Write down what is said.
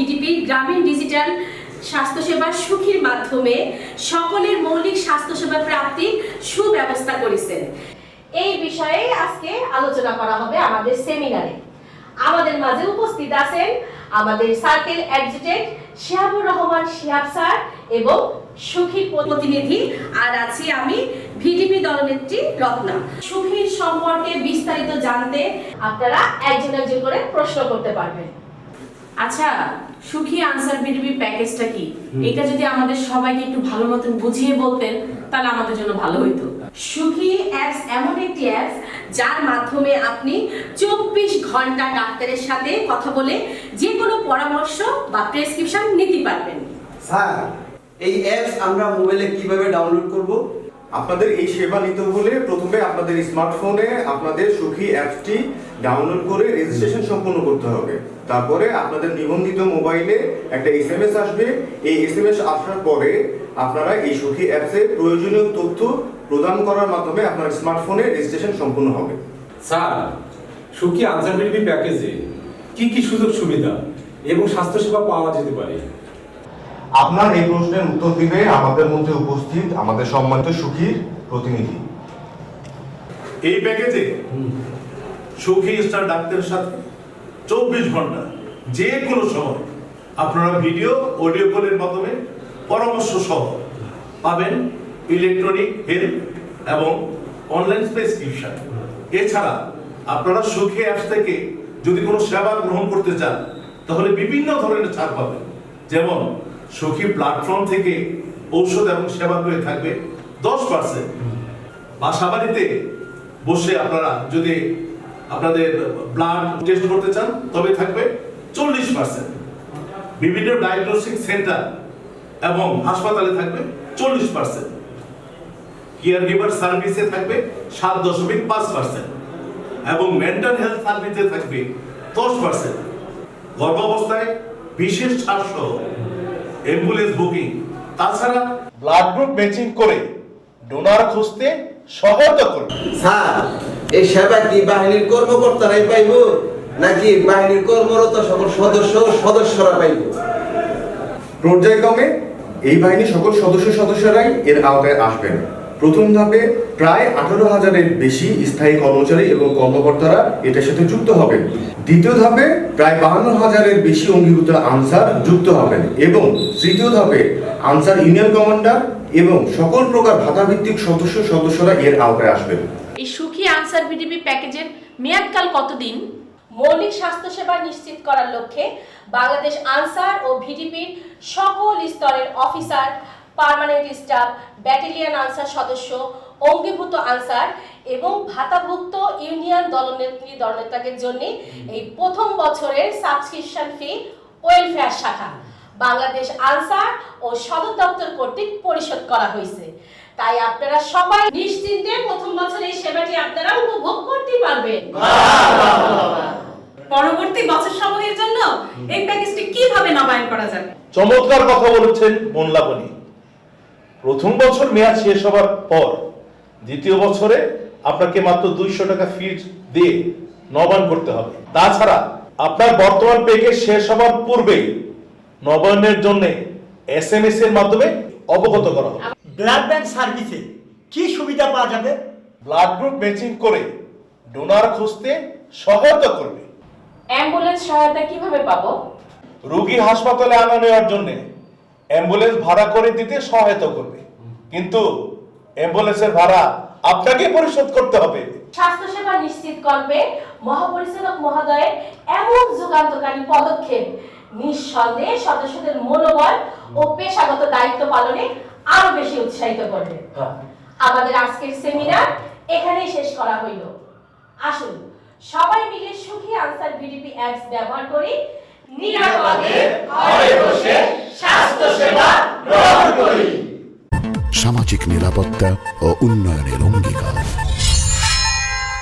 VDP গ্রামীণ digital স্বাস্থ্যসেবা সুখীর মাধ্যমে সকলের মৌলিক স্বাস্থ্যসেবা প্রাপ্তির সুব্যবস্থা করেছেন। এই বিষয়ে আজকে আলোচনা করা হবে আমাদের সেমিনারে। আমাদের মাঝে উপস্থিত আছেন আমাদের circle adjutant Shihabur Rahman Shihab sir এবং সুখীর প্রতিনিধি, আর আছি আমি ভিডিপি দলনেত্রী রত্না। সুখীর সম্পর্কে বিস্তারিত জানতে আপনারা একজন একজন করে প্রশ্ন করতে পারবেন। আচ্ছা সুখী আনসার বিডিবি প্যাকেজটা কি? এটা যদি আমাদের সবাইকে একটু ভালো মতন বুঝিয়ে বলতেন তাহলে আমাদের জন্য ভালো হইতো। সুখী অ্যাপস এমন একটি অ্যাপস যার মাধ্যমে আপনি চব্বিশ ঘণ্টা ডাক্তারের সাথে কথা বলে যে কোনো পরামর্শ বা প্রেসক্রিপশন নিতে পারবেন। স্যার এই অ্যাপস আমরা মোবাইলে কীভাবে ডাউনলোড করব? আপনাদের এই সেবা নিতে হলে প্রথমে আপনাদের স্মার্টফোনে আপনাদের সুখী অ্যাপসটি ডাউনলোড করে রেজিস্ট্রেশন সম্পন্ন করতে হবে। তারপরে আপনাদের নিবন্ধিত মোবাইলে একটা এসএমএস আসবে। এই এসএমএস আসার পরে আপনারা এই সুখী অ্যাপসে প্রয়োজনীয় তথ্য প্রদান করার মাধ্যমে আপনার স্মার্টফোনে রেজিস্ট্রেশন সম্পূর্ণ হবে। স্যার, সুখী আনসারবিলিটি প্যাকেজে কি কি সুযোগ সুবিধা এবং স্বাস্থ্যসেবা পাওয়া যেতে পারে? আপনার এই প্রশ্নের উত্তর দিবে আমাদের মধ্যে উপস্থিত আমাদের সম্মানিত সুখীর প্রতিনিধি। এই প্যাকেজে সুখী স্টার ডাক্তারের সাথে চব্বিশ ঘণ্টা যে কোনো সময় আপনারা ভিডিও, অডিও কলের মাধ্যমে পরামর্শ সহ পাবেন ইলেকট্রনিক হেলথ এবং অনলাইন প্রেসক্রিপশন। এছাড়া আপনারা সুখী অ্যাপস থেকে যদি কোনো সেবা গ্রহণ করতে চান, তাহলে বিভিন্ন ধরনের ছাড় পাবেন। যেমন সুখী প্ল্যাটফর্ম থেকে ঔষধ এবং সেবাগুলি থাকবে। দশ পার্সেন্ট বাসা বাড়িতে বসে আপনারা যদি আপনাদের ব্লাড টেস্ট করতে চান, তবে থাকবে চল্লিশ পার্সেন্ট বিভিন্ন ডায়াগনস্টিক সেন্টার এবং হাসপাতালে থাকবে চল্লিশ পার্সেন্ট কেয়ার গিভার সার্ভিসে থাকবে সাত দশমিক পাঁচ পার্সেন্ট এবং মেন্টাল হেলথ সার্ভিসে থাকবে দশ পার্সেন্ট গর্ভাবস্থায় বিশেষ ছাড় সহ। অ্যাম্বুলেন্স বুকিং তাছাড়া ব্লাড গ্রুপ ম্যাচিং করে ডোনার খুঁজতে সহায়তা করবে স্যার এই সেবা কি বাহিনীর কর্মকর্তারাই পাইব? নাকি বাহিনীর কর্মরত সকল সদস্য সদস্যরা পাইব? পর্যায়ক্রমে এই বাহিনীর সকল সদস্য সদস্যরাই এর আওতায় আসবেন। প্রথম ধাপে প্রায় আঠারো হাজারের বেশি স্থায়ী কর্মচারী এবং কর্মকর্তারা এটার সাথে যুক্ত হবেন। দ্বিতীয় ধাপে প্রায় বাহান্ন হাজারের বেশি অঙ্গীভূত আনসার যুক্ত হবেন এবং তৃতীয় ধাপে আনসার ইউনিয়ন কমান্ডার এবং সকল প্রকার ভাতাভিত্তিক সদস্য সদস্যরা এর আওতায় আসবেন। এই সুখী আনসার বিডিবি প্যাকেজের মেয়াদকাল কতদিন? মৌলিক স্বাস্থ্যসেবা নিশ্চিত করার লক্ষ্যে বাংলাদেশ আনসার ও ভিডিপির সকল স্তরের officer permanent staff battalion Ansar সদস্য অঙ্গীভূত আনসার এবং ভাতাভুক্ত ইউনিয়ন দলনেত্রী দলনেতাদের জন্য এই প্রথম বছরের সাবস্ক্রিপশন ফি ওয়েলফেয়ার শাখা। বাংলাদেশ আনসার ও সদর দপ্তর কর্তৃক পরিশোধ করা হয়েছে। তাই আপনারা সবাই নিশ্চিন্তে প্রথম বছর এই সেবাটি আপনারা উপভোগ করতে পারবেন। পরবর্তী বছর সমূহের জন্য এই প্যাকেজটি কীভাবে নবায়ন করা যাবে? চমৎকার কথা বলেছেন মনলাবনী প্রথম বছর মেয়াদ শেষ হবার পর দ্বিতীয় বছরে আপনাকে মাত্র দুইশো টাকা ফিস দিয়ে নবায়ন করতে হবে। তাছাড়া আপনার বর্তমান প্যাকেজ শেষ হবার পূর্বেই নবায়নের জন্য এস এম এস এর মাধ্যমে অবগত করা হবে। ব্লাড ব্যাংক সার্ভিসে কি সুবিধা পাওয়া যাবে? ব্লাড গ্রুপ ম্যাচিং করে ডোনার খুঁজতে সহায়তা করবে। অ্যাম্বুলেন্স সহায়তা কীভাবে পাবো? রোগী হাসপাতালে আনা নেওয়ার জন্য অ্যাম্বুলেন্স ভাড়া করে দিতে সহায়তা করবে। কিন্তু অ্যাম্বুলেন্সের ভাড়া আপনাকে পরিশোধ করতে হবে। স্বাস্থ্যসেবা নিশ্চিত করবে। মহাপরিচালক মহোদয়ের এমন যুগান্তকারী পদক্ষেপ নিঃসন্দেহে সদস্যদের মনোবল ও পেশাগত দায়িত্ব পালনে আরও বেশি উৎসাহিত করবে। আমাদের আজকের সেমিনার এখানেই শেষ করা হইল। আসুন সবাই মিলে সুখী আনসার বিডিপি অ্যাপস ব্যবহার করি নিরাপদে ঘরে বসে করি সামাজিক নিরাপত্তা ও উন্নয়নের অঙ্গীকার।